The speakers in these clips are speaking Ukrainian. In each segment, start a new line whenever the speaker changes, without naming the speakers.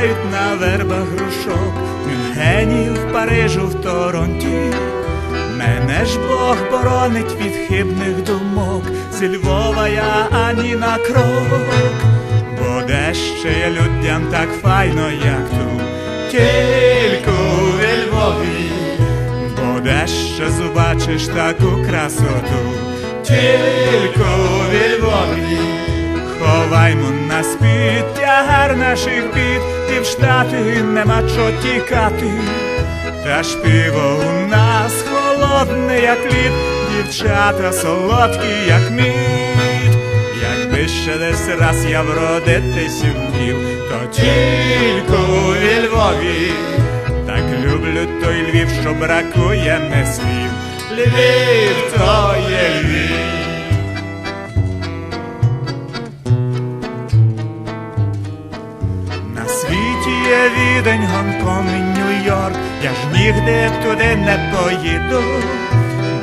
співають на вербах грушок, в Мюнхені, в Парижу, в Торонті. Мене ж Бог боронить від хибних думок, зі Львова я ані на крок, бо де ще є людям так файно, як тут, тільки у Львові, бо де ще зубачиш таку красоту, тільки у Львові. Ховаймо на спід тягар наших бід, і в штати нема чо тікати. Та ж пиво у нас холодне, як лід, дівчата солодкі, як мід. Якби ще десь раз я вродитись вмів, то тільки у Львові. Так люблю той Львів, що бракує не слів. Львів то є Львів. Світі є відень, Гонконг Нью-Йорк, я ж нігде туди не поїду,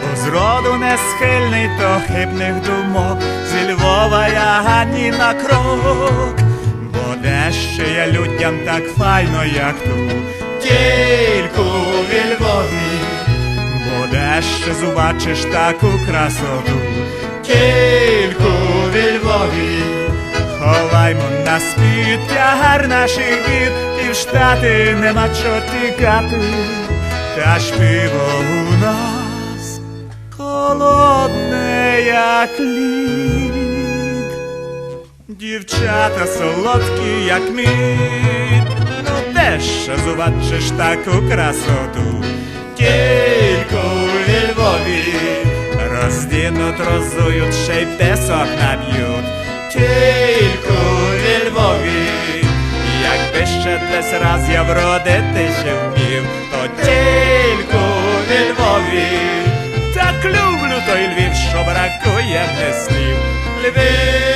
бо зроду не схильний до хибних думок, зі Львова я ані на крок, бо де ще є людям так файно, як тут, тільки у Львові, бо де ще зубачиш таку красоту, тільки у Львові. На світ. Тягар наших бід, і в штати нема чо тікати, та ж пиво у нас холодне, як лід. Дівчата солодкі, як мід, ну де ще зубачиш таку красоту, тільки у Львові роздінуть, розують, ще й песок наб'ють, ще десь раз я вродитися вмів, то тільки у Львові, так люблю той Львів, що бракує не слів. Львів,